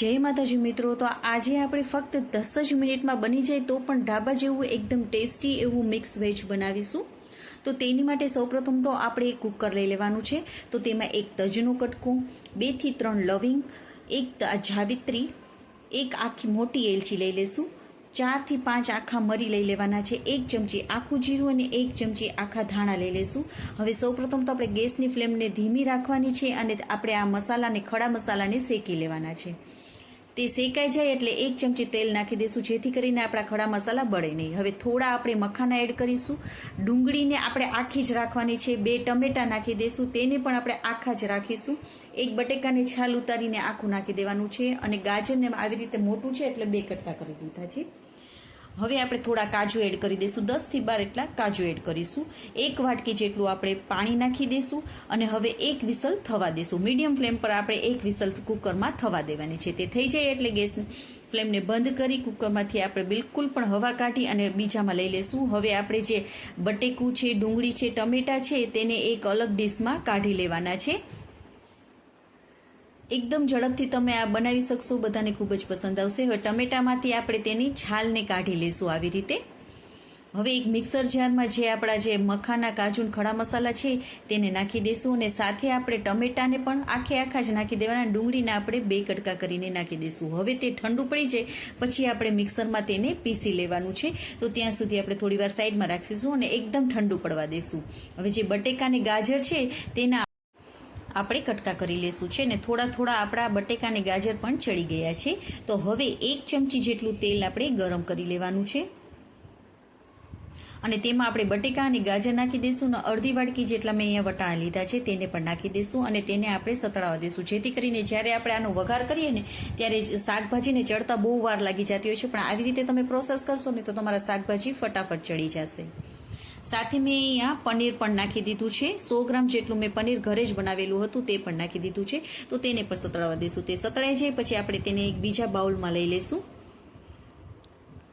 જય માતાજી મિત્રો, તો આજે આપણે ફક્ત દસ જ મિનિટમાં બની જાય તો પણ ઢાબા જેવું એકદમ ટેસ્ટી એવું મિક્સ વેજ બનાવીશું. તો તેની માટે સૌપ્રથમ તો આપણે એક કુકર લઈ લેવાનું છે. તો તેમાં એક તજનું કટકું બેથી ત્રણ લવિંગ, એક જાવિત્રી, એક આખી મોટી એલચી લઈ લેશું. ચારથી પાંચ આખા મરી લઈ લેવાના છે. એક ચમચી આખું જીરું અને એક ચમચી આખા ધાણા લઈ લેશું. હવે સૌપ્રથમ તો આપણે ગેસની ફ્લેમને ધીમી રાખવાની છે અને આપણે આ મસાલાને, ખડા મસાલાને શેકી લેવાના છે. તે શેકાઈ જાય એટલે એક ચમચી તેલ નાખી દઈશું જેથી કરીને આપણા ખડા મસાલા બળે નહીં. હવે થોડા આપણે મખાના એડ કરીશું. ડુંગળીને આપણે આખી જ રાખવાની છે. બે ટમેટા નાખી દઈશું તેને પણ આપણે આખા જ રાખીશું. એક બટેકાને છાલ ઉતારીને આખું નાખી દેવાનું છે. અને ગાજરને આવી રીતે મોટું છે એટલે બે કટકા કરી દીધા છે. હવે આપણે થોડા કાજુ એડ કરી દઈશું. દસથી બાર એટલા કાજુ એડ કરીશું. એક વાટકી જેટલું આપણે પાણી નાખી દઈશું અને હવે એક વિસલ થવા દઈશું. મીડિયમ ફ્લેમ પર આપણે એક વિસલ કુકરમાં થવા દેવાની છે. તે થઈ જાય એટલે ગેસ ફ્લેમને બંધ કરી કુકરમાંથી આપણે બિલકુલ પણ હવા કાઢી અને બીજામાં લઈ લેશું. હવે આપણે જે બટેકું છે, ડુંગળી છે, ટમેટાં છે, તેને એક અલગ ડીશમાં કાઢી લેવાના છે. એકદમ ઝડપથી તમે આ બનાવી શકશો, બધાને ખૂબ જ પસંદ આવશે. હવે ટમેટામાંથી આપણે તેની છાલને કાઢી લેશું આવી રીતે. હવે એક મિક્સર જારમાં જે આપણા જે મખાના કાજુ ખડા મસાલા છે, તેને નાખી દઈશું અને સાથે આપણે ટમેટાને પણ આખે આખા જ નાખી દેવાના. ડુંગળીને આપણે બે કટકા કરીને નાખી દઈશું હવે તે ઠંડુ પડી જાય, પછી આપણે મિક્સરમાં તેને પીસી લેવાનું છે. તો ત્યાં સુધી આપણે થોડી વાર સાઈડમાં રાખીશું અને એકદમ ઠંડુ પડવા દઈશું હવે જે બટેકાને ગાજર છે, તેના આપણે કટકા કરી લેશું છે ને થોડા થોડા આપણા બટેકા અને ગાજર પણ ચડી ગયા છે. તો હવે એક ચમચી જેટલું તેલ આપણે ગરમ કરી લેવાનું છે. અને તેમાં આપણે બટેકા અને ગાજર નાખી દઈશું અને અડધી વાડકી જેટલા મેં અહીંયા વટાણા લીધા છે તેને પણ નાખી દઈશું અને તેને આપણે સતળાવા દઈશું જેથી કરીને જ્યારે આપણે આનો વઘાર કરીએ ને ત્યારે શાકભાજીને ચડતા બહુ વાર લાગી જતી હોય છે. પણ આવી રીતે તમે પ્રોસેસ કરશો ને તો તમારા શાકભાજી ફટાફટ ચડી જશે. સાથે મેં અહીંયા પનીર પણ નાખી દીધું છે. સો ગ્રામ જેટલું મેં પનીર ઘરે જ બનાવેલું હતું, તે પણ નાખી દીધું છે. તો તેને પણ સતળાવા દઈશું તે સતળાઈ જાય પછી આપણે તેને એક બીજા બાઉલમાં લઈ લઈશું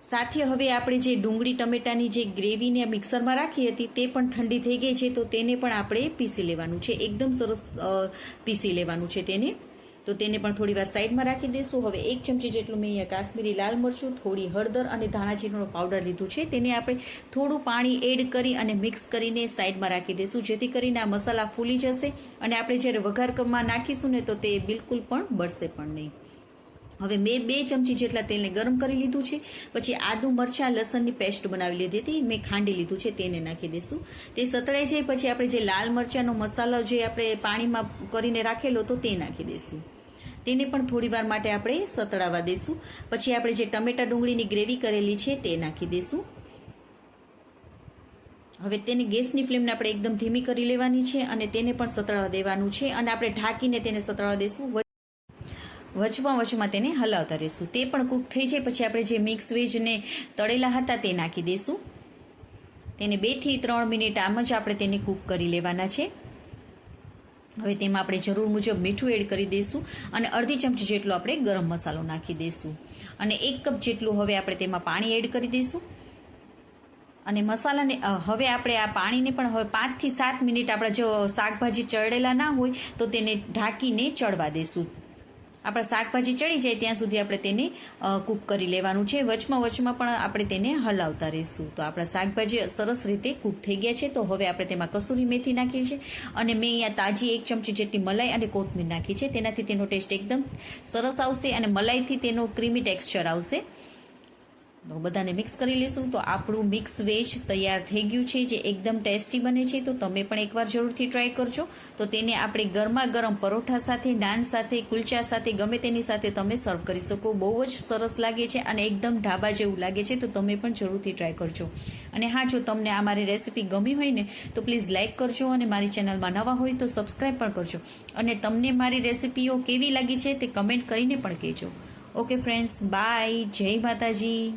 સાથે હવે આપણે જે ડુંગળી ટમેટાની જે ગ્રેવીને મિક્સરમાં રાખી હતી, તે પણ ઠંડી થઈ ગઈ છે, તો તેને પણ આપણે પીસી લેવાનું છે. એકદમ સરસ પીસી લેવાનું છે તેને. તો તેને પણ થોડી વાર સાઈડમાં રાખી દઈશું. હવે એક ચમચી જેટલું મેં અહીંયા કાશ્મીરી લાલ મરચું, થોડી હળદર અને ધાણા જીરુંનો પાવડર લીધું છે. તેને આપણે થોડું પાણી એડ કરી અને મિક્સ કરીને સાઈડમાં રાખી દઈશું, જેથી કરીને આ મસાલા ફૂલી જશે અને આપણે જ્યારે વઘારમાં નાખીશું ને તો તે બિલકુલ પણ બળશે પણ નહીં. હવે મેં બે ચમચી જેટલા તેલને ગરમ કરી લીધું છે. પછી આદુ મરચાં, લસણની પેસ્ટ બનાવી લીધી હતી. મેં ખાંડી લીધું છે, તેને નાખી દઈશું. તે સતળાઈ જાય પછી આપણે જે લાલ મરચાંનો મસાલો જે આપણે પાણીમાં કરીને રાખેલો તો તે નાખી દઈશું. તેને પણ થોડી વાર માટે આપણે સતળાવા દઈશું પછી આપણે જે ટમેટા ડુંગળીની ગ્રેવી કરેલી છે તે નાખી દઈશું હવે તેની ગેસની ફ્લેમને આપણે એકદમ ધીમી કરી લેવાની છે અને તેને પણ સતળાવા દેવાનું છે અને આપણે ઢાંકીને તેને સતળાવા દઈશું વચમાં વચમાં તેને હલાવતા રહીશું તે પણ કૂક થઈ જાય, પછી આપણે જે મિક્સ વેજને તળેલા હતા તે નાખી દઈશું તેને બેથી ત્રણ મિનિટ આમ જ આપણે તેને કૂક કરી લેવાના છે. હવે તેમાં આપણે જરૂર મુજબ મીઠું એડ કરી દઈશું અને અડધી ચમચી જેટલો આપણે ગરમ મસાલો નાખી દઈશું. અને એક કપ જેટલું હવે આપણે તેમાં પાણી એડ કરી દઈશું. અને મસાલાને હવે આપણે આ પાણીને પણ હવે પાંચથી સાત મિનિટ આપણા જો શાકભાજી ચડેલા ના હોય તો તેને ઢાંકીને ચડવા દઈશું. આપણા શાકભાજી ચડી જાય ત્યાં સુધી આપણે તેને કૂક કરી લેવાનું છે. વચમાં વચમાં પણ આપણે તેને હલાવતા રહીશું. તો આપણા શાકભાજી સરસ રીતે કૂક થઈ ગયા છે, તો હવે આપણે તેમાં કસૂરી મેથી નાખી છે અને મેં અહીંયા તાજી એક ચમચી જેટલી મલાઈ અને કોથમીર નાખી છે. તેનાથી તેનો ટેસ્ટ એકદમ સરસ આવશે અને મલાઈથી તેનો ક્રીમી ટેક્સચર આવશે. તો બધાને મિક્સ કરી લઈશું. તો આપણું મિક્સ વેજ તૈયાર થઈ ગયું છે, જે એકદમ ટેસ્ટી બને છે. તો તમે પણ એકવાર જરૂરથી ટ્રાય કરજો. તો તેને આપણે ગરમા ગરમ પરોઠા સાથે, નાન સાથે, કુલચા સાથે, ગમે તેની સાથે તમે સર્વ કરી શકો. બહુ જ સરસ લાગે છે અને એકદમ ઢાબા જેવું લાગે છે. તો તમે પણ જરૂરથી ટ્રાય કરજો. અને હા, જો તમને આ મારી રેસિપી ગમી હોય ને, તો પ્લીઝ લાઇક કરજો અને મારી ચેનલમાં નવા હોય તો સબસ્ક્રાઈબ પણ કરજો. અને તમને મારી રેસિપીઓ કેવી લાગી છે તે કમેન્ટ કરીને પણ કહેજો. ઓકે ફ્રેન્ડ્સ બાય જય માતાજી.